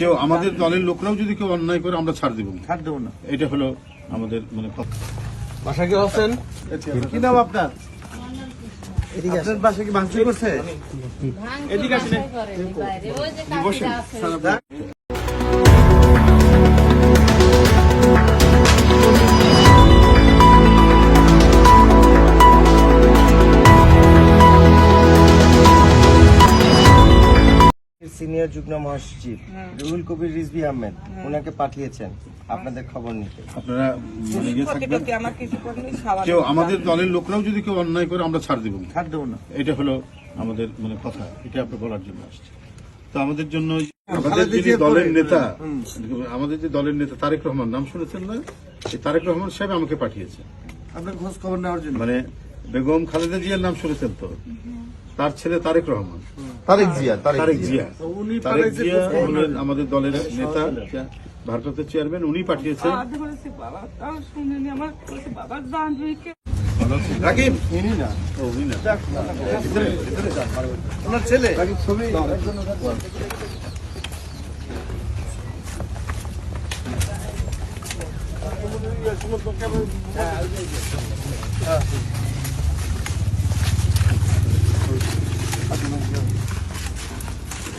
কেউ আমাদের দলের লোকরাও যদি কেউ অন্যায় করে আমরা ছাড় দেবো ছাড় দেবো না। এটা হলো আমাদের মানে বাসা কি হোসেন? কি নাম আপনার? আপনার বাসা কি ভাঙচুর করছে? এদিকে আসেন সিনিয়র যুগ্ম মহাসচিব রুহুল কবির রিজভি আহমেদ ওনাকে পাঠিয়েছেন আপনাদের খবর নিতে। আপনারা কেউ আমাদের দলের লোকরাও যদি কেউ অন্যায় করে আমরা ছাড় দেব না। ছাড় দেবো না। এটা হলো আমাদের মানে কথা। এটা আপনি বলার জন্য আসছে। তো আমাদের জন্য আমাদের যিনি দলের নেতা আমাদের যে দলের নেতা তারেক রহমান নাম শুনেছেন না? এই তারেক রহমান সাহেব আমাকে পাঠিয়েছে আপনার খোঁজ খবর নেওয়ার জন্য। মানে বেগম খালেদা জিয়ার নাম শুনেছেন তো? তার ছেলে তারেক রহমান। তারেক জিয়া তারেক জিয়া। উনি তারেক জিয়া আমাদের দলের নেতা ভারপ্রাপ্ত চেয়ারম্যান উনি পাঠিয়েছেন রাকিব। না। উনি না। ওনার ছেলে। ছবি।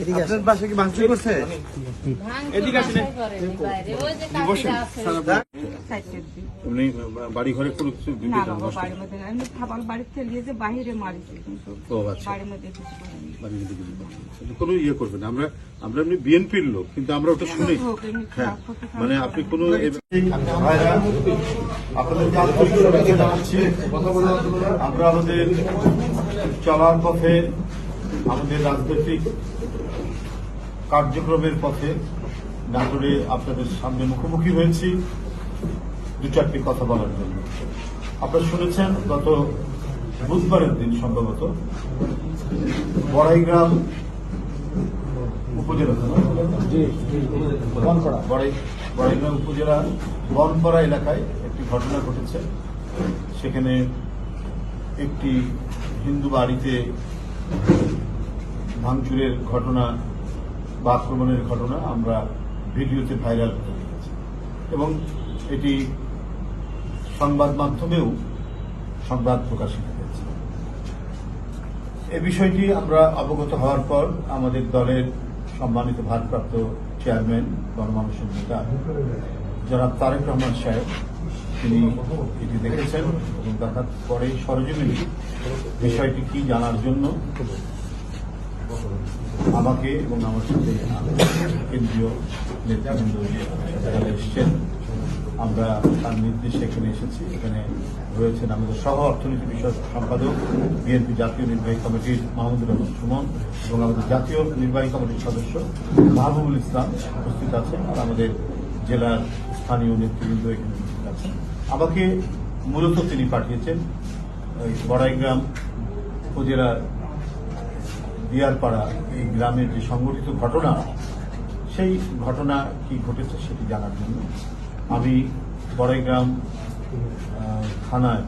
আপনার বাসা কি ভাঙচুর করছে? এদিকে আসেন। বাড়ি ঘরে কোনো কিছু না বাবা বাড়ির মধ্যে না এমনি খাবার বাড়িতে নিয়ে যে বাইরে মারিছে ও আচ্ছা। বাড়ির মধ্যে কিছু করেনি। বাড়ির মধ্যে কিছু করছে কোনো ইয়ে করবে না। আমরা আমরা এমনি বিএনপির লোক কিন্তু আমরা ওটা শুনি। হ্যাঁ। মানে আপনি কোনো আন্তরিক আমরা আমাদের চলার পথে আমাদের রাজনৈতিক কার্যক্রমের পথে নাটোরে আপনাদের সামনে মুখোমুখি হয়েছি। দু চারটি কথা বলার জন্য। আপনারা শুনেছেন, গত বুধবারের দিন সম্ভবত বড়াইগ্রাম উপজেলা, বড়াই বড়াইগ্রাম উপজেলা বনপাড়া এলাকায় একটি ঘটনা ঘটেছে। সেখানে একটি হিন্দু বাড়িতে ভাঙচুরের ঘটনা বা আক্রমণের ঘটনা আমরা ভিডিওতে ভাইরাল হতে দেখেছি এবং এটি সংবাদ মাধ্যমেও সংবাদ প্রকাশিত হয়েছে। এ বিষয়টি আমরা অবগত হওয়ার পর আমাদের দলের সম্মানিত ভারপ্রাপ্ত চেয়ারম্যান, গণমানুষের নেতা জনাব তারেক রহমান সাহেব, তিনি এটি দেখেছেন এবং দেখার পরে সরজমিনে বিষয়টি কি জানার জন্য আমাকে এবং আমার সাথে কেন্দ্রীয় নেতৃবৃন্দ এসছেন, আমরা তার নির্দেশে এখানে এসেছি। এখানে রয়েছেন আমাদের সহ অর্থনীতি বিষয়ক সম্পাদক, বিএনপি জাতীয় নির্বাহী কমিটির মাহমুদুর রহমান সুমন এবং আমাদের জাতীয় নির্বাহী কমিটির সদস্য মাহবুবুল ইসলাম উপস্থিত আছেন আর আমাদের জেলার স্থানীয় নেতৃবৃন্দ এখানে উপস্থিত আছেন। আমাকে মূলত তিনি পাঠিয়েছেন বড়াইগ্রাম উপজেলার দিয়ারপাড়া এই গ্রামের যে সংগঠিত ঘটনা, সেই ঘটনা কি ঘটেছে সেটি জানার জন্য আমি বড়াইগ্রাম থানায়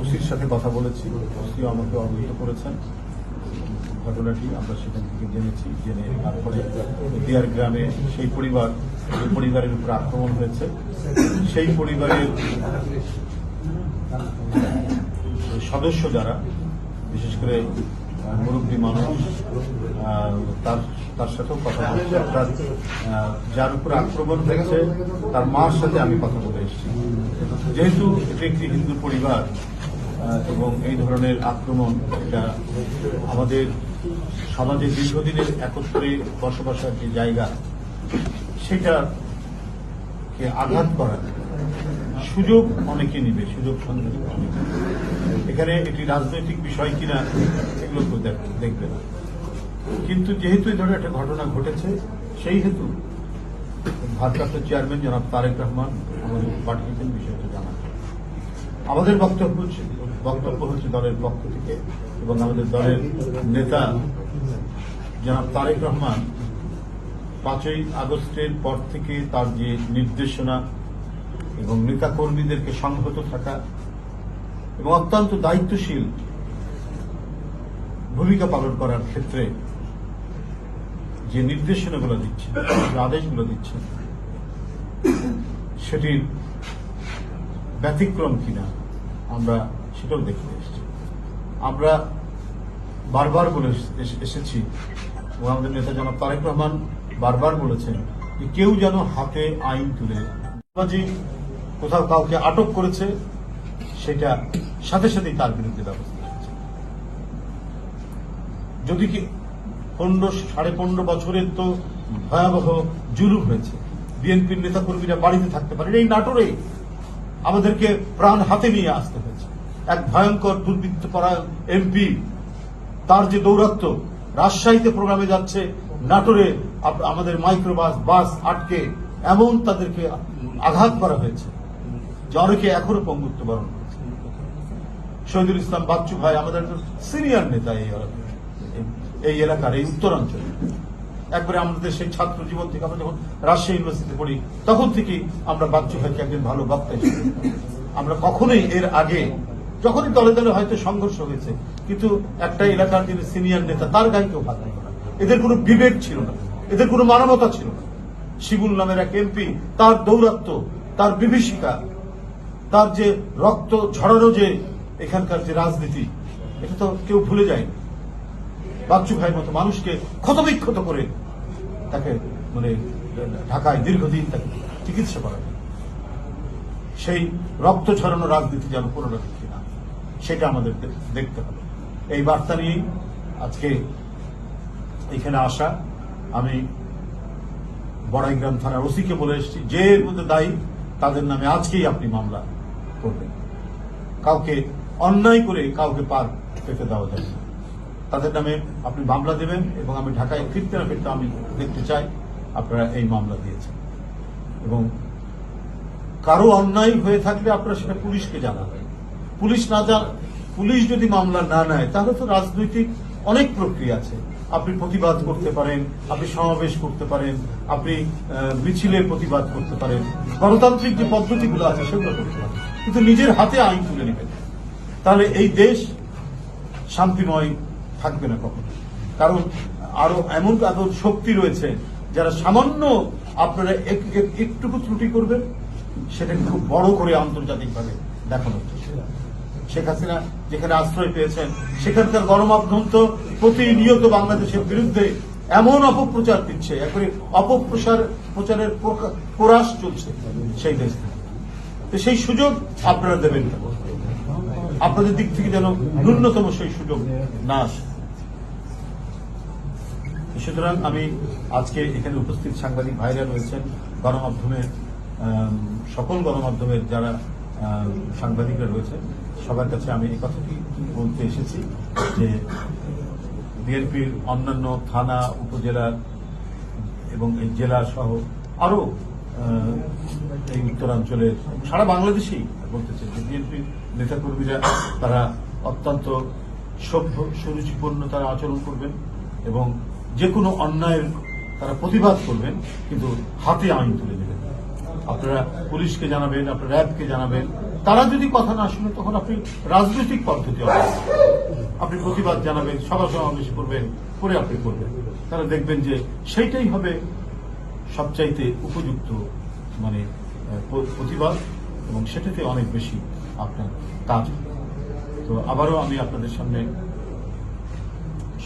ওসির সাথে কথা বলেছি। ওসিও আমাকে অবহিত করেছেন। ঘটনাটি আমরা সেখান থেকে জেনেছি, জেনে তারপরে দিয়ার গ্রামে সেই পরিবার, যে পরিবারের উপর আক্রমণ হয়েছে, সেই পরিবারের সদস্য যারা, বিশেষ করে মুরব্বী মানুষ তার তার সাথেও কথা বলছি। অর্থাৎ যার উপর আক্রমণ হয়েছে, তার মার সাথে আমি কথা বলে এসেছি। যেহেতু এটি একটি হিন্দু পরিবার এবং এই ধরনের আক্রমণ, এটা আমাদের সমাজে দীর্ঘদিনের একত্রে বসবাসের যে জায়গা, সেটাকে আঘাত করার সুযোগ অনেকে নিবে, সুযোগ সন্ধানী এখানে এটি রাজনৈতিক বিষয় কিনা এগুলো কেউ দেখবে না কিন্তু যেহেতু এই ধরনের একটা ঘটনা ঘটেছে, সেই হেতু ভারপ্রাপ্ত চেয়ারম্যান জনাব তারেক রহমান আমাদের পাঠিয়েছেন বিষয়টা জন্য। আমাদের বক্তব্য হচ্ছে বক্তব্য হচ্ছে দলের পক্ষ থেকে এবং আমাদের দলের নেতা জনাব তারেক রহমান পাঁচই আগস্টের পর থেকে তার যে নির্দেশনা এবং নেতাকর্মীদেরকে সংহত থাকা এবং অত্যন্ত দায়িত্বশীল ভূমিকা পালন করার ক্ষেত্রে যে নির্দেশনাগুলো দিচ্ছে যে আদেশগুলো দিচ্ছে সেটির ব্যতিক্রম কিনা আমরা সেটাও দেখে এসেছি। আমরা বারবার বলে এসেছি এবং আমাদের নেতা জনাব তারেক রহমান বারবার বলেছেন যে কেউ যেন হাতে আইন তুলে কোথাও কাউকে আটক করেছে, সেটা সাথে সাথেই তার বিরুদ্ধে ব্যবস্থা নিচ্ছে। যদি কি পনেরো, সাড়ে পনেরো বছরের তো ভয়াবহ জুলুম হয়েছে, বিএনপির নেতা কর্মীরা বাড়িতে থাকতে পারেন, এই নাটোরে আমাদেরকে প্রাণ হাতে নিয়ে আসতে হয়েছে এক ভয়ঙ্কর দুর্বৃত্ত করা এমপি, তার যে দৌরাত্ম রাজশাহীতে প্রোগ্রামে যাচ্ছে, নাটোরে আমাদের মাইক্রোবাস, বাস আটকে, এমন তাদেরকে আঘাত করা হয়েছে অনেকে এখনও পঙ্গুত্ব বরণ শহীদুল ইসলাম বাচ্চু ভাই আমাদের সিনিয়র নেতা এই এই এলাকার, এই উত্তরাঞ্চলে। একবারে আমাদের সেই ছাত্র জীবন থেকে আমরা যখন রাজশাহী ইউনিভার্সিটিতে পড়ি, তখন থেকেই আমরা বাচ্চু ভাইকে একজন ভালো বক্তা আমরা কখনোই এর আগে, যখনই দলে দলে হয়তো সংঘর্ষ হয়েছে, কিন্তু একটা এলাকার যিনি সিনিয়র নেতা, তার গায়ে কেউ হাত এদের কোনো বিবেক ছিল না। এদের কোনো মানবতা ছিল না। শিবুল নামের এক এমপি, তার দৌরাত্ম তার বিভীষিকা তার যে রক্ত ঝরানো যে এখানকার যে রাজনীতি, এটা তো কেউ ভুলে যায়নি। বাচ্চু ভাইয়ের মতো মানুষকে ক্ষতবিক্ষত করে তাকে মানে ঢাকায় দীর্ঘদিন তাকে চিকিৎসা করা সেই রক্ত ছড়ানো রাজনীতি যেন পুনরাবৃত্তি না সেটা আমাদের দেখতে হবে। এই বার্তা নিয়েই আজকে এখানে আসা। আমি বড়াইগ্রাম থানার ওসিকে বলে এসেছি, যে মধ্যে দায়ী, তাদের নামে আজকেই আপনি মামলা করবেন কাউকে অন্যায় করে কাউকে পার পেতে দেওয়া যাবে না। তাদের নামে আপনি মামলা দেবেন এবং আমি ঢাকায় ফিরতে না ফিরতে আমি দেখতে চাই আপনারা এই মামলা দিয়েছেন। এবং কারও অন্যায় হয়ে থাকলে আপনারা সেটা পুলিশকে জানাবেন। পুলিশ না পুলিশ যদি মামলা না নেয় তাহলে তো রাজনৈতিক অনেক প্রক্রিয়া আছে। আপনি প্রতিবাদ করতে পারেন আপনি সমাবেশ করতে পারেন আপনি আহ, মিছিলের প্রতিবাদ করতে পারেন। গণতান্ত্রিক যে পদ্ধতিগুলো আছে সেগুলো করতে পারেন। কিন্তু নিজের হাতে আইন তুলে নেবেন তাহলে এই দেশ শান্তিময় থাকবে না কখনো। কারণ আরও এমন এমন শক্তি রয়েছে যারা সামান্য আপনারা এক- এক- একটুকু ত্রুটি করবেন, সেটাকে খুব বড় করে আন্তর্জাতিকভাবে দেখানো হচ্ছে। শেখ হাসিনা যেখানে আশ্রয় পেয়েছেন, সেখানকার গণমাধ্যম তো প্রতিনিয়ত বাংলাদেশের বিরুদ্ধে এমন অপপ্রচার দিচ্ছে, একবারে অপপ্রচার প্রচারের প্রকাশ চলছে সেই দেশ। তো সেই সুযোগ আপনারা দেবেন না। আপনাদের দিক থেকে যেন ন্যূনতম সেই সুযোগ না আসে। সুতরাং আমি আজকে এখানে উপস্থিত সাংবাদিক ভাইরা রয়েছেন গণমাধ্যমের সকল গণমাধ্যমের যারা সাংবাদিকরা রয়েছেন সবার কাছে আমি এই কথাটি বলতে এসেছি যে বিএনপির অন্যান্য থানা উপজেলা এবং এই জেলা সহ আরও আহ, এই উত্তরাঞ্চলের সারা বাংলাদেশেই বলতে চাই যে বিএনপির নেতাকর্মীরা তারা অত্যন্ত সভ্য, সুরুচিপূর্ণ তারা আচরণ করবেন এবং যে কোনো অন্যায়ের তারা প্রতিবাদ করবেন, কিন্তু হাতে আইন তুলে নেবেন আপনারা পুলিশকে জানাবেন, আপনারা র্যাবকে জানাবেন। তারা যদি কথা না শুনে, তখন আপনি রাজনৈতিক পদ্ধতি আপনি প্রতিবাদ জানাবেন, সভা সমাবেশ করবেন, করে আপনি করবেন। তারা দেখবেন যে সেইটাই হবে সবচাইতে উপযুক্ত মানে প্রতিবাদ, এবং সেটাতে অনেক বেশি আপনার কাজ। তো আবারও আমি আপনাদের সামনে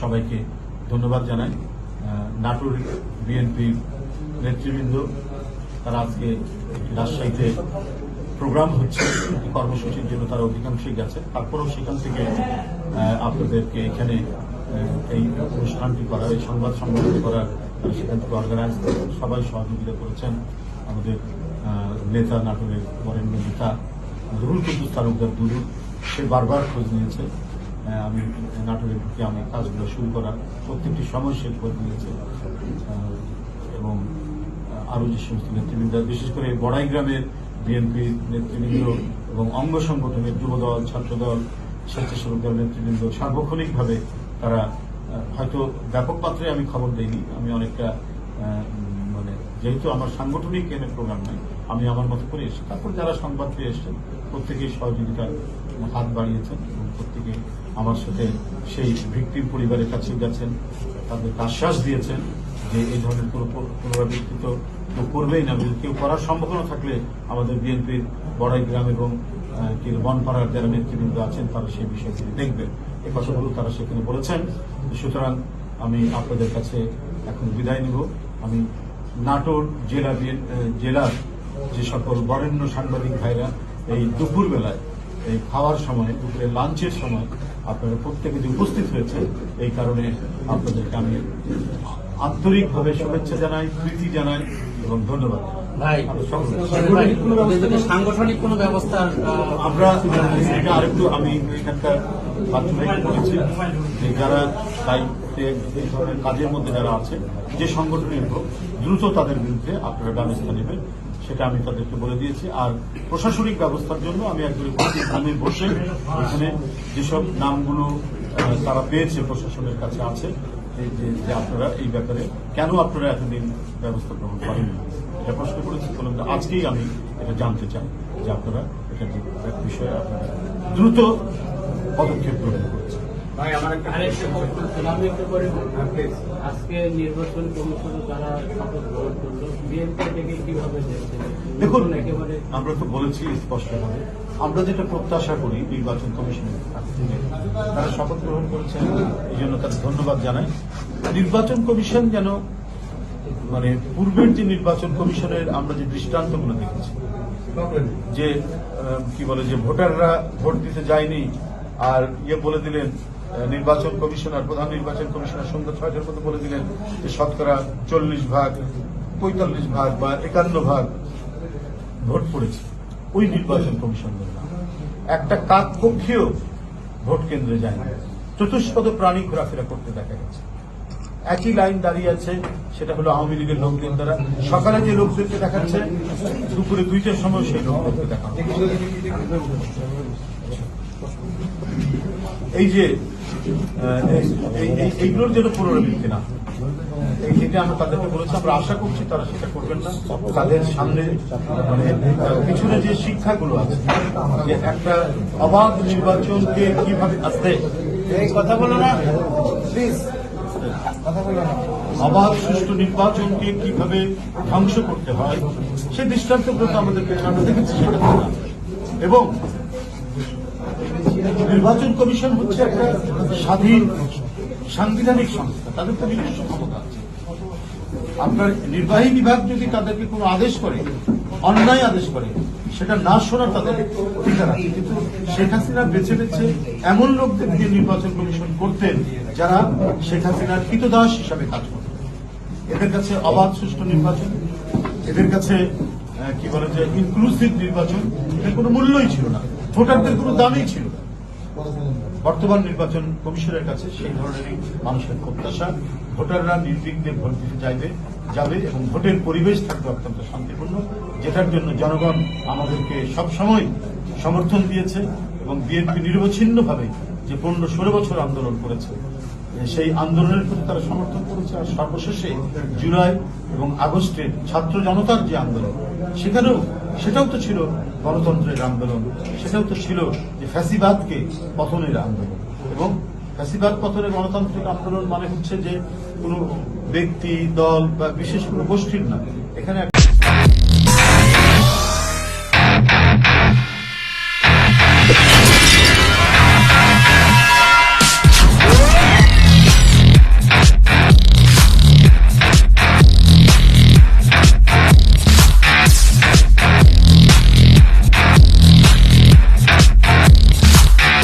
সবাইকে ধন্যবাদ জানাই। নাটোর বিএনপি নেতৃবৃন্দ, তারা আজকে রাজশাহীতে প্রোগ্রাম হচ্ছে কর্মসূচির জন্য তারা অধিকাংশই গেছে। তারপরেও সেখান থেকে আপনাদেরকে এখানে এই অনুষ্ঠানটি করার, এই সংবাদ সম্মেলন করার সেখান থেকে অর্গানাইজ সবাই সহযোগিতা করেছেন। আমাদের নেতা, নাটোরের বরেণ্য নেতা রুহুল কুদ্দুস তালুকদার দুরুল সে বারবার খোঁজ নিয়েছে। আমি নাটোরে ঢুকে আমি কাজগুলো শুরু করা প্রত্যেকটি সময় সে খোঁজ নিয়েছে। এবং আরও যে সমস্ত নেতৃবৃন্দ, বিশেষ করে বড়াই গ্রামের বিএনপি নেতৃবৃন্দ এবং অঙ্গ সংগঠনের যুবদল, ছাত্রদল, স্বেচ্ছাসেবক দল নেতৃবৃন্দ সার্বক্ষণিকভাবে তারা হয়তো ব্যাপক মাত্রায় আমি খবর দেইনি। আমি অনেকটা মানে যেহেতু আমার সাংগঠনিক এনে প্রোগ্রাম নাই, আমি আমার মতো করে এসেছি তারপর যারা সংবাদ পেয়ে এসেছেন, প্রত্যেকেই সহযোগিতার হাত বাড়িয়েছেন এবং প্রত্যেকে আমার সাথে সেই ভিক্টিম পরিবারের কাছে গেছেন, তাদেরকে আশ্বাস দিয়েছেন যে এই ধরনের কোনো প- পুনরাবৃত্তি তো কেউ করবেই না। কেউ করার সম্ভাবনা থাকলে আমাদের বিএনপির বড়াই গ্রাম এবং বনপাড়ার যারা নেতৃবৃন্দ আছেন, তারা সেই বিষয়টি দেখবেন। এই কথাগুলো তারা সেখানে বলেছেন। সুতরাং আমি আপনাদের কাছে এখন বিদায় নিব। আমি নাটোর জেলা জেলার যে সকল বরেণ্য সাংবাদিক ভাইরা এই দুপুর বেলায় এই খাওয়ার সময়, দুপুরে লাঞ্চের সময় আপনারা প্রত্যেকে যে উপস্থিত হয়েছে এই কারণে আপনাদেরকে আমি আন্তরিকভাবে শুভেচ্ছা জানাই, প্রীতি জানাই। এবং ধন্যবাদ। ভাই সাংগঠনিক কোনো ব্যবস্থা আমরা এটা আরেকটু আমি এখানকার বলেছি যে যারা দায়িত্বে এই ধরনের কাজের মধ্যে যারা আছে যে সংগঠনের হোক দ্রুত তাদের বিরুদ্ধে আপনারা ব্যবস্থা নেবেন সেটা আমি তাদেরকে বলে দিয়েছি। আর প্রশাসনিক ব্যবস্থার জন্য আমি একজন আমি বসে এখানে যেসব নামগুলো তারা পেয়েছে প্রশাসনের কাছে আছে যে- যে আপনারা এই ব্যাপারে কেন আপনারা এতদিন ব্যবস্থা গ্রহণ করেননি? এটা প্রশ্ন করেছি বললাম আজকেই আমি এটা জানতে চাই যে আপনারা এটা যে বিষয়ে আপনারা দ্রুত পদক্ষেপ গ্রহণ করছেন। আজকে নির্বাচন কমিশনে যারা শপথ গ্রহণ করল। বিএনপি থেকে কীভাবে দেখুন একেবারে আমরা তো বলেছি স্পষ্টভাবে আমরা যেটা প্রত্যাশা করি নির্বাচন কমিশনের তারা শপথ গ্রহণ করেছেন, এই জন্য তাদের ধন্যবাদ জানাই। নির্বাচন কমিশন যেন মানে পূর্বের যে নির্বাচন কমিশনের আমরা যে দৃষ্টান্তগুলো দেখেছি, যে কি বলে যে ভোটাররা ভোট দিতে যায়নি, আর ইয়ে বলে দিলেন নির্বাচন কমিশনার, প্রধান নির্বাচন কমিশনার সন্ধ্যা ছয়টার মধ্যে বলে দিলেন যে শতকরা চল্লিশ ভাগ, পঁয়তাল্লিশ ভাগ বা একান্ন ভাগ ভোট পড়েছে। ওই নির্বাচন কমিশনের নাম একটা কাক পক্ষেও ভোট কেন্দ্রে যায়নি। চতুষ্পদ প্রাণী ঘোরাফেরা করতে দেখা গেছে। একই লাইন দাঁড়িয়ে আছে, সেটা হলো আওয়ামী লীগের লোকদের দ্বারা। সকালে যে লোকদেরকে দেখাচ্ছে, দুপুরে দুইটার সময় সেই লোকদেরকে দেখা এই যে এইগুলোর যেন পুনরাবৃত্তি না। এই যেটা আমরা তাদেরকে বলেছি আমরা আশা করছি তারা সেটা করবেন না। তাদের সামনে মানে পিছনে যে শিক্ষাগুলো আছে যে একটা অবাধ নির্বাচনকে কীভাবে আসতে কথা বলো না। প্লিজ অবাধ সুষ্ঠু নির্বাচনকে কীভাবে ধ্বংস করতে হয় সে দৃষ্টান্তগুলো তো আমাদের পেছনে দেখেছি সেটা এবং নির্বাচন কমিশন হচ্ছে একটা স্বাধীন সাংবিধানিক সংস্থা, তাদের তো নিজস্ব ক্ষমতা আছে। আপনার নির্বাহী বিভাগ যদি তাদেরকে কোনো আদেশ করে, অন্যায় আদেশ করে, সেটা না শোনার তাদের অধিকার আছে। কিন্তু শেখ হাসিনা বেছে বেছে এমন লোকদের দিয়ে নির্বাচন কমিশন করতেন যারা শেখ হাসিনার কৃতদাস হিসাবে কাজ করতেন। এদের কাছে অবাধ সুষ্ঠু নির্বাচন, এদের কাছে কি বলে যে ইনক্লুসিভ নির্বাচন এর কোনো মূল্যই ছিল না। ভোটারদের কোনো দামই ছিল বর্তমান নির্বাচন কমিশনের কাছে সেই ধরনেরই মানুষের প্রত্যাশা। ভোটাররা নির্বিঘ্নে ভোট দিতে চাইবে, যাবে এবং ভোটের পরিবেশ থাকবে অত্যন্ত শান্তিপূর্ণ, যেটার জন্য জনগণ আমাদেরকে সবসময় সমর্থন দিয়েছে এবং বিএনপি নিরবচ্ছিন্নভাবে যে পনেরো ষোলো বছর আন্দোলন করেছে, সেই আন্দোলনের প্রতি তারা সমর্থন করেছে। আর সর্বশেষে জুলাই এবং আগস্টে ছাত্র জনতার যে আন্দোলন, সেখানেও সেটাও তো ছিল গণতন্ত্রের আন্দোলন। সেটাও তো ছিল যে ফ্যাসিবাদকে পতনের আন্দোলন। এবং ফ্যাসিবাদ পতনের গণতান্ত্রিক আন্দোলন মানে হচ্ছে যে কোনো ব্যক্তি, দল বা বিশেষ কোনো গোষ্ঠীর না। এখানে